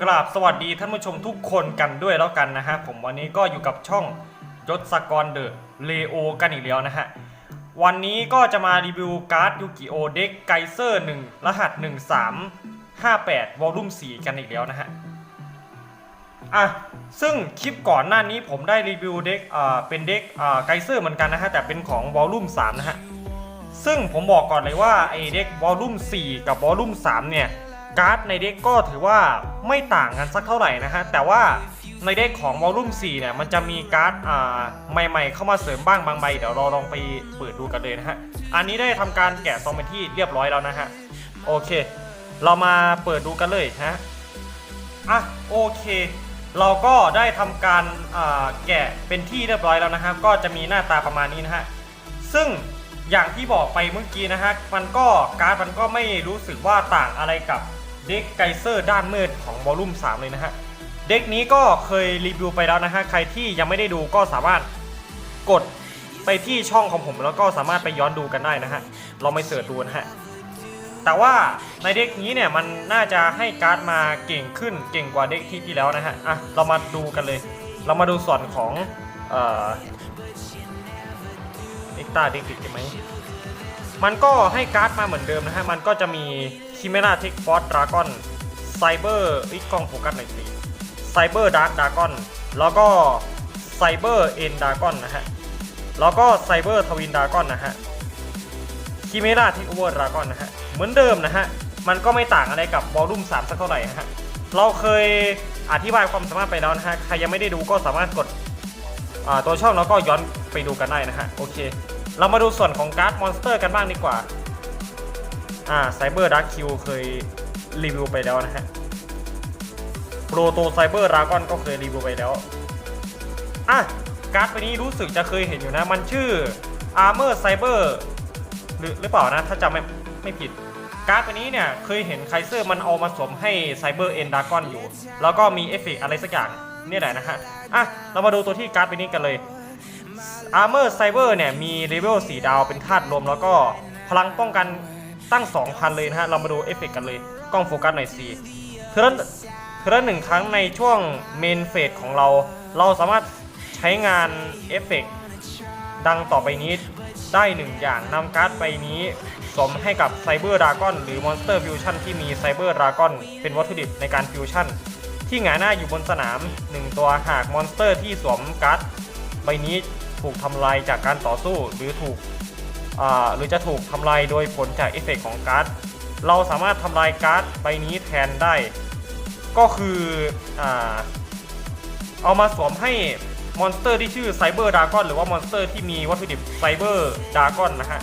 กราบสวัสดีท่านผู้ชมทุกคนกันด้วยแล้วกันนะฮะผมวันนี้ก็อยู่กับช่องยศสกรเดอะเลโอกันอีกแล้วนะฮะวันนี้ก็จะมารีวิวการ์ดยูกิโอเด็กไกเซอร์1รหัส 1358 วอลลุ่ม 4 กันอีกแล้วนะฮะอะซึ่งคลิปก่อนหน้านี้ผมได้รีวิวเด็กอ่าเป็นเด็กอ่าไกเซอร์เหมือนกันนะฮะแต่เป็นของวอลลุ่ม 3 นะฮะซึ่งผมบอกก่อนเลยว่าไอเด็กวอลลุ่ม 4 กับวอลลุ่ม 3 เนี่ย การ์ดในเด็กก็ถือว่าไม่ต่างกันสักเท่าไหร่นะฮะแต่ว่าในเด็กของวอลลุ่ม4เนี่ยมันจะมีการ์ดอ่าใหม่ๆ เข้ามาเสริมบ้างบางใบเดี๋ยวเราลองไปเปิดดูกันเลยนะฮะอันนี้ได้ทำการแกะซองเป็นที่เรียบร้อยแล้วนะฮะโอเค เรามาเปิดดูกันเลยฮะอะโอเค เราก็ได้ทำการอ่าแกะเป็นที่เรียบร้อยแล้วนะฮะก็จะมีหน้าตาประมาณนี้นะฮะซึ่งอย่างที่บอกไปเมื่อกี้นะฮะมันก็การ์ดมันก็ไม่รู้สึกว่าต่างอะไรกับ เด็กไกเซอร์ด้านมืดของวอลลุ่ม 3 เลยนะฮะ เด็กนี้ก็เคยรีวิวไปแล้วนะฮะ ใครที่ยังไม่ได้ดูก็สามารถกดไปที่ช่องของผมแล้วก็สามารถไปย้อนดูกันได้นะฮะเราไม่เสิร์ชดูนะฮะ แต่ว่าในเด็กนี้เนี่ยมันน่าจะให้การ์ดมาเก่งขึ้นเก่งกว่าเด็กที่ที่แล้วนะฮะ อะ เรามาดูกันเลย เรามาดูส่วนของเอ่อเอ็กตาเด็กติดไหม มันก็ให้การ์ดมาเหมือนเดิมนะฮะ มันก็จะมีคิเมราเทคฟอร์ดดราก้อนไซเบอร์อีกกล้องโฟกัสหน่อยสิไซเบอร์ดาร์กดราก้อนแล้วก็ไซเบอร์เอ็นดราก้อนนะฮะ แล้วก็ไซเบอร์ทวินดราก้อนนะฮะคิเมราทคโอเวอร์ดราก้อนนะฮะ เหมือนเดิมนะฮะ มันก็ไม่ต่างอะไรกับวอลลุ่ม 3 สักเท่าไหร่นะฮะ เราเคยอธิบายความสามารถไปแล้วนะฮะ ใครยังไม่ได้ดูก็สามารถกดตัวช่องแล้วก็ย้อนไปดูกันได้นะฮะ โอเค เรามาดูส่วนของการ์ดมอนสเตอร์กันบ้างดีกว่า อ่าไซเบอร์ดักคิวเคยรีวิวไปแล้วนะฮะโปรโตไซเบอร์ดราก้อนก็เคยรีวิวไปแล้ว อะ การ์ดไปนี้รู้สึกจะเคยเห็นอยู่นะ มันชื่อ Armor Cyber หรือหรือเปล่านะ ถ้าจำไม่ไม่ผิด การ์ดตัวนี้เนี่ย เคยเห็นไคเซอร์มันเอามาสวมให้ไซเบอร์เอ็นดากอนอยู่ แล้วก็มีเอฟเฟกต์อะไรสักอย่างนี่แหละนะฮะ อะ เรามาดูตัวที่การ์ดไปนี้กันเลย Armor Cyber เนี่ยมีเลเวล4ดาวเป็นธาตุลมแล้วก็พลังป้องกันตั้ง 2,000 เลยนะฮะ เรามาดูเอฟเฟกต์กันเลย กล้องโฟกัสหน่อยสิเทอร์นเทอร์นหนึ่งครั้งในช่วงเมนเฟสของเรา เราสามารถใช้งานเอฟเฟกต์ดังต่อไปนี้ได้หนึ่งอย่างนำการ์ดใบนี้สมให้กับไซเบอร์ดากอนหรือมอนสเตอร์ฟิวชั่นที่มีไซเบอร์ดากอนเป็นวัตถุดิบในการฟิวชั่นที่หงายหน้าอยู่บนสนาม 1 ตัวหากมอนสเตอร์ที่สวมการ์ดใบนี้ ถูกทำลายจากการต่อสู้หรือถูกหรือจะถูกทำลายโดยผลจากเอฟเฟกต์ของการ์ด เราสามารถทำลายการ์ดใบนี้แทนได้ ก็คืออเอามาสวมให้มอนสเตอร์ที่ชื่อไซเบอร์ดากอนหรือว่ามอนสเตอร์ที่มีวัตถุดิบไซเบอร์ดากอนนะฮะ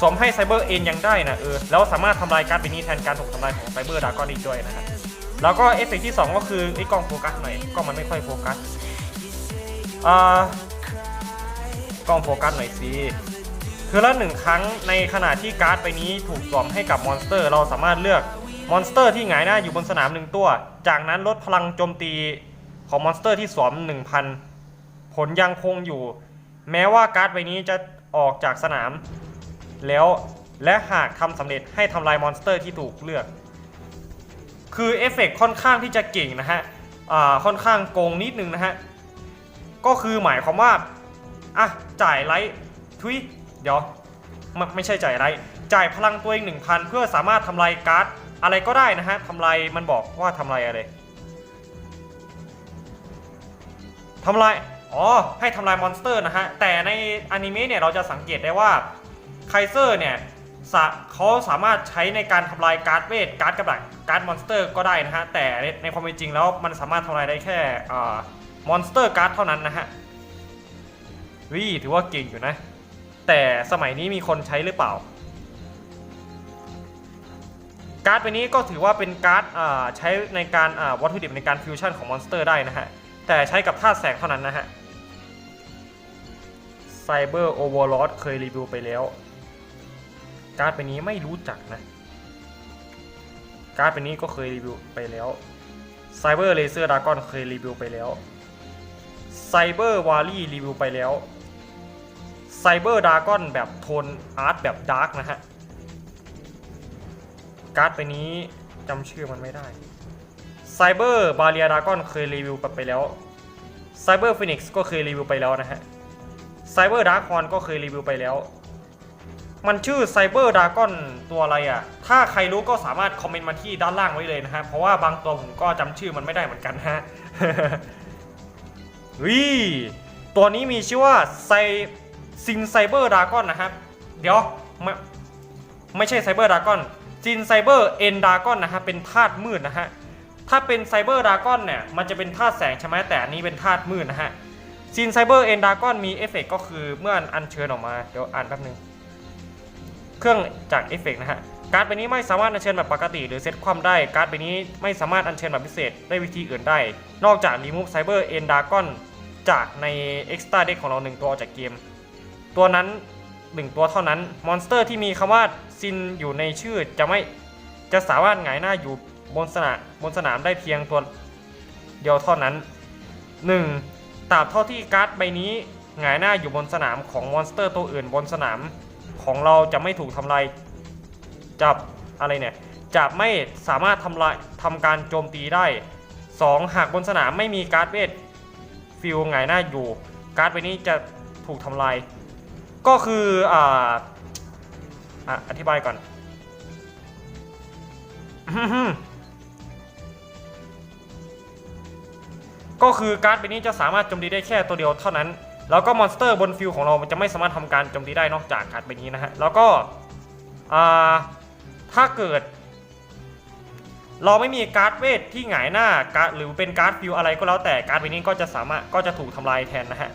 สวมให้ไซเบอร์เอ็นยังได้นะเออแล้วสามารถทำลายการ์ดใบนี้แทนการถูกทำลายของไซเบอร์ดากอนอีกด้วยนะฮะแล้วก็เอฟเฟกต์ที่ 2 ก็คือไอ้กล้องโฟกัสหน่อยกล้องมันไม่ค่อยโฟกัสอ่า ล้องโฟกัสหน่อยสิคือละหนึ่งครั้งในขณะที่การ์ดใบนี้ถูกสวมให้กับมอนสเตอร์ เราสามารถเลือกมอนสเตอร์ที่หงายหน้าอยู่บนสนามหนึ่งตัว จากนั้นลดพลังโจมตีของมอนสเตอร์ที่สวม 1,000 ผลยังคงอยู่ แม้ว่าการ์ดใบนี้จะออกจากสนาม แล้วและหากทำสำเร็จให้ทำลายมอนสเตอร์ที่ถูกเลือก คือเอฟเฟกต์ค่อนข้างที่จะเก่งนะฮะ อ่า ค่อนข้างโกงนิดนึงนะฮะ ก็คือหมายความว่า อะจ่ายไลท์ทุยเดี๋ยวไม่ไม่ใช่จ่ายไลท์จ่ายพลังตัวเอง1,000เพื่อสามารถทำลายการ์ดอะไรก็ได้นะฮะทำลายมันบอกว่าทำลายอะไรทำลายอ๋อให้ทำลายมอนสเตอร์นะฮะแต่ในอนิเมะเนี่ยเราจะสังเกตได้ว่าไคเซอร์เนี่ยเขาสามารถใช้ในการทำลายการ์ดเวทการ์ดกระดักการ์ดมอนสเตอร์ก็ได้นะฮะแต่ในความเป็นจริงแล้วมันสามารถทำลายได้แค่มอนสเตอร์การ์ดเท่านั้นนะฮะ วิถือว่าเก่งอยู่นะ แต่สมัยนี้มีคนใช้หรือเปล่า การ์ดใบนี้ก็ถือว่าเป็นการ์ดใช้ในการวัตถุดิบในการฟิวชั่นของมอนสเตอร์ได้นะฮะ แต่ใช้กับธาตุแสงเท่านั้นนะฮะ Cyber Overlord เคยรีวิวไปแล้ว การ์ดใบนี้ไม่รู้จักนะ การ์ดใบนี้ก็เคยรีวิวไปแล้ว Cyber Laser Dragon เคยรีวิวไปแล้ว Cyber Wally รีวิวไปแล้ว Cyber Dragon แบบโทนอาร์ตแบบดาร์กนะฮะ การ์ดใบนี้จำชื่อมันไม่ได้ไซเบอร์บาเรียดากอนเคยรีวิวไปแล้วไซเบอร์ฟินิกซ์ก็เคยรีวิวไปแล้วนะฮะไซเบอร์ดาร์คอนก็เคยรีวิวไปแล้ว มันชื่อไซเบอร์ดากอนตัวอะไรอะ่ะ ถ้าใครรู้ก็สามารถคอมเมนต์มาที่ด้านล่างไว้เลยนะฮะ เพราะว่าบางตัวผมก็จำชื่อมันไม่ได้เหมือนกันฮะวิตัวนี้มีชื่อว่าไซ ซินไซเบอร์ดากอนนะครับ เดี๋ยวไม่ไม่ใช่ไซเบอร์ดากอนซินไซเบอร์เอ็นดากอนนะฮะเป็นธาตุมืดนะฮะถ้าเป็นไซเบอร์ดากอนเนี่ยมันจะเป็นธาตุแสงใช่ไหมแต่อันนี้เป็นธาตุมืดนะฮะซินไซเบอร์เอ็นดากอนมีเอฟเฟกก็คือเมื่ออัญเชิญออกมาเดี๋ยวอ่านแป๊บนึงเครื่องจากเอฟเฟกนะฮะการ์ดใบนี้ไม่สามารถอัญเชิญแบบปกติ หรือเซตความได้ การ์ดใบนี้ไม่สามารถอัญเชิญแบบพิเศษได้วิธีอื่นได้ นอกจาก remove cyber end dragon จากใน extra deck ของเรา1ตัวออกจากเกม ตัวนั้น 1 ตัวเท่านั้น มอนสเตอร์ที่มีคำว่าซินอยู่ในชื่อจะไม่จะสามารถหงายหน้าอยู่บนสนามบนสนามได้เพียงตัวเดียวเท่านั้น 1. ตราบเท่าที่การ์ดใบนี้หงายหน้าอยู่บนสนามของมอนสเตอร์ตัวอื่นบนสนามของเราจะไม่ถูกทำลายจับอะไรเนี่ยจะไม่สามารถทำลายทำการโจมตีได้ 2. หากบนสนามไม่มีการ์ดเวทฟิลหงายหน้าอยู่ การ์ดใบนี้จะถูกทำลาย ก็คืออ่าอธิบายก่อนก็คือการ์ดใบนี้จะสามารถโจมตีได้แค่ตัวเดียวเท่านั้น แล้วก็มอนสเตอร์บนฟิลของเราจะไม่สามารถทำการโจมตีได้นอกจากการ์ดใบนี้นะฮะ แล้วก็อ่าถ้าเกิด เราไม่มีการ์ดเวทที่หงายหน้าการ์ดหรือเป็นการ์ดฟิลอะไรก็แล้วแต่การ์ดใบนี้ก็จะสามารถก็จะถูกทำลายแทนนะฮะ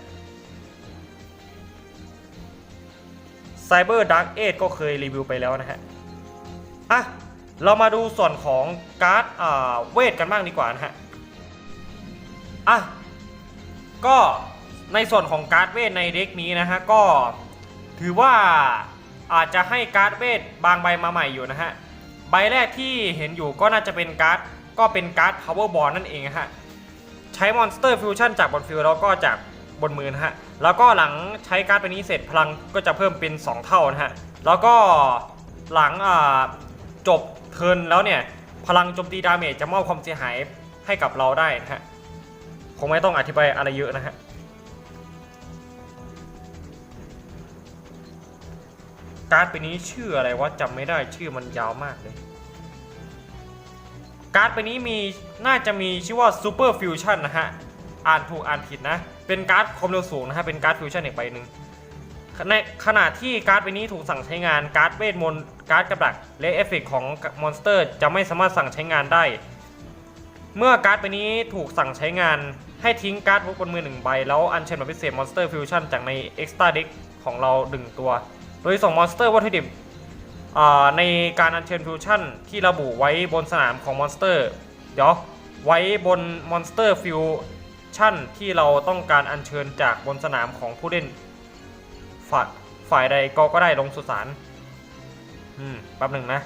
ไซเบอร์ดักเอก็เคยรีวิวไปแล้วนะฮะ อะ เรามาดูส่วนของการ์ดเวทกันบ้างดีกว่านะฮะ อะ ก็ในส่วนของการ์ดเวทในเด็กนี้นะฮะ ก็ถือว่าอาจจะให้การ์ดเวทบางใบมาใหม่อยู่นะฮะ ใบแรกที่เห็นอยู่ก็น่าจะเป็นการ์ดก็เป็นการ์ด power ball นั่นเองะฮะ ใช้มอนสเตอร์ฟิวชั่นจากบนฟิลแล้วก็จาก บนมือนะฮะ แล้วก็หลังใช้การ์ดไปนี้เสร็จพลังก็จะเพิ่มเป็น 2 เท่านะฮะ แล้วก็หลังจบเทิร์นแล้วเนี่ย พลังโจมตีดาเมจจะมอบความเสียหายให้กับเราได้นะฮะ คงไม่ต้องอธิบายอะไรเยอะนะฮะการ์ดไปนี้ชื่ออะไรวะจำไม่ได้ชื่อมันยาวมากเลย การ์ดไปนี้มีน่าจะมีชื่อว่า Super Fusion นะฮะ อ่านถูกอ่านผิดนะ เป็นการ์ดความเร็วสูงนะฮะเป็นการ์ดฟิวชั่นอีกใบหนึ่งในขณะที่การ์ดใบนี้ถูกสั่งใช้งานการ์ดเวทมนต์การ์ดกระดัก และเอฟเฟกของมอนสเตอร์ จะไม่สามารถสั่งใช้งานได้ เมื่อการ์ดใบนี้ถูกสั่งใช้งานให้ทิ้งการ์ดบนมือหนึ่งใบ แล้วอัญเชิญแบบพิเศษมอนสเตอร์ฟิวชั่นจากใน Extra Deck ของเราหนึ่งตัว โดยส่งมอนสเตอร์วัตถุดิบอ่าในการอัญเชิญฟิวชั่นที่ระบุไว้บนสนามของมอนสเตอร์ เดี๋ยวไว้บนมอนสเตอร์ฟิว ชั่นที่เราต้องการอัญเชิญจากบนสนามของผู้เล่นฝ่ายฝ่ายใดก็ก็ได้ลงสุสานอืมแป๊บหนึ่งนะ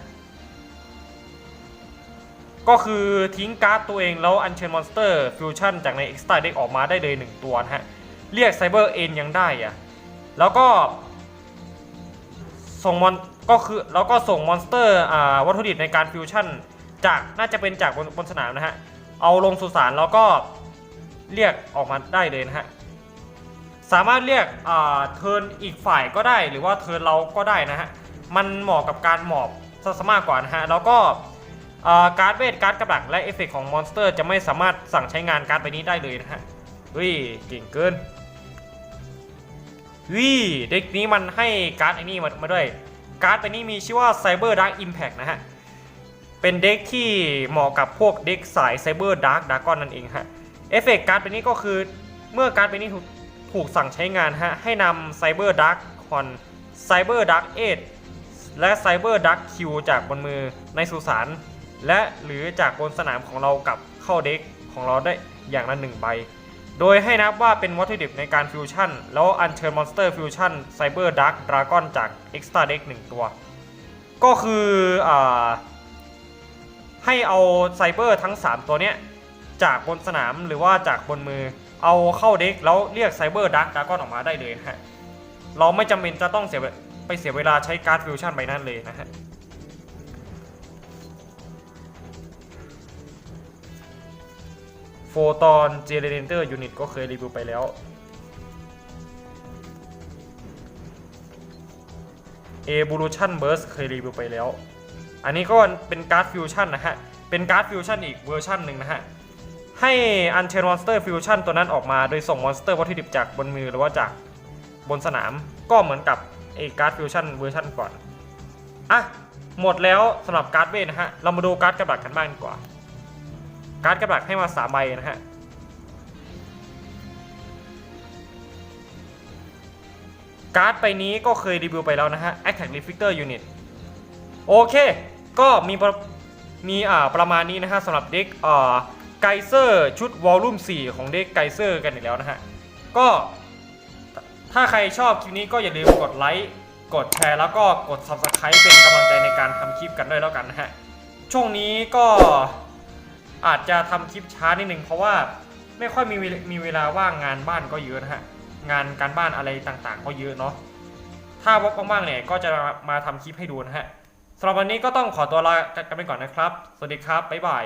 ก็คือทิ้งการ์ดตัวเองแล้วอัญเชิญมอนสเตอร์ฟิวชั่นจากใน Extra Deck ออกมาได้เลย 1 ตัวนะฮะ เรียกไซเบอร์เอ็นยังได้อะแล้วก็ ส่งมอนก็คือแล้วก็ส่งมอนสเตอร์อ่าวัตถุดิบในการฟิวชั่นจากน่าจะเป็นจากบนบนสนามนะฮะ เอาลงสุสานแล้วก็ เรียกออกมาได้เลยนะฮะสามารถเรียกเทิร์นอีกฝ่ายก็ได้หรือว่าเทิร์นเราก็ได้นะฮะมันเหมาะกับการหมอบซะมากกว่านะฮะแล้วก็การ์ดเวทการ์ดกระดักและเอฟเฟกของมอนสเตอร์ จะไม่สามารถสั่งใช้งานการ์ดใบนี้ได้เลยนะฮะเฮ้ยเก่งเกินวิ่เด็กนี้มันให้การ์ดไอ้นี่มามาด้วย การ์ดไปนี้มีชื่อว่า Cyber Dark Impact นะฮะเป็นเด็กที่เหมาะกับพวกเด็กสาย Cyber Dark Dragon นั่นเองฮะ เอฟเฟกต์การ์ดไปนี้ก็คือ เมื่อการ์ดไปนี้ถูกสั่งใช้งานฮะให้นำ Cyber Dark Con Cyber Dark 8และ Cyber Dark Q จากบนมือในสุสานและหรือจากบนสนามของเรากับเข้าเด็กของเราได้อย่างละหนึ่งใบ โดยให้นับว่าเป็นวัตถุดิบในการฟิวชั่น แล้วอัญเชิญมอนสเตอร์ฟิวชั่นไซเบอร์ดักดราก้อนจาก Extra Deck 1ตัว ก็คืออให้เอาไซเบอร์ทั้ง 3 ตัวเนี้ย จากบนสนามหรือว่าจากบนมือ เอาเข้าเด็กแล้วเรียกไซเบอร์ดักดากอนออกมาได้เลยนะฮะเราไม่จำเป็นจะต้องเสียไปเสียเวลาใช้การ์ดฟิวชั่นใบนั้นเลยนะฮะโฟตอนเจเนเรเตอร์ยูนิตก็เคยรีวิวไปแล้ว Evolution Burst เคยรีวิวไปแล้ว อันนี้ก็เป็นการ์ดฟิวชั่นนะฮะ เป็นการ์ดฟิวชั่นอีกเวอร์ชันหนึ่งนะฮะ ให้อันเชนมอนสเตอร์ฟิวชั่นตัวนั้นออกมา โดยส่งมอนสเตอร์วัตถุดิบจากบนมือหรือว่าจากบนสนามก็เหมือนกับไอ้การ์ดฟิวชั่นเวอร์ชันก่อน อะ หมดแล้วสำหรับการ์ดเวทนะฮะ เรามาดูการ์ดกระดักกันบ้างดีกว่า การ์ดกระดักให้มา3ใบนะฮะ การ์ดไปนี้ก็เคยรีวิวไปแล้วนะฮะ Attack Reflector Unit โอเค ก็มีมีอ่าประมาณนี้นะฮะสำหรับเด็กอ่า ไกเซอร์ชุดวอลลุ่ม4 ของเด็กไกเซอร์กันอีกแล้วนะฮะ ก็ถ้าใครชอบคลิปนี้ก็อย่าลืมกดไลค์กดแชร์แล้วก็กด Subscribe เป็นกำลังใจในการทำคลิปกันด้วยแล้วกันนะฮะ ช่วงนี้ก็อาจจะทำคลิปช้านิดนึงเพราะว่าไม่ค่อยมีเวลมีเวลาว่างงานบ้านก็เยอะนะฮะ งานการบ้านอะไรต่างๆ ก็เยอะเนาะถ้าวอกบ้างๆเนี่ยก็จะมาทำคลิปให้ดูนะฮะสำหรับวันนี้ก็ต้องขอตัวลากันไปก่อนนะครับ สวัสดีครับ บ๊ายบาย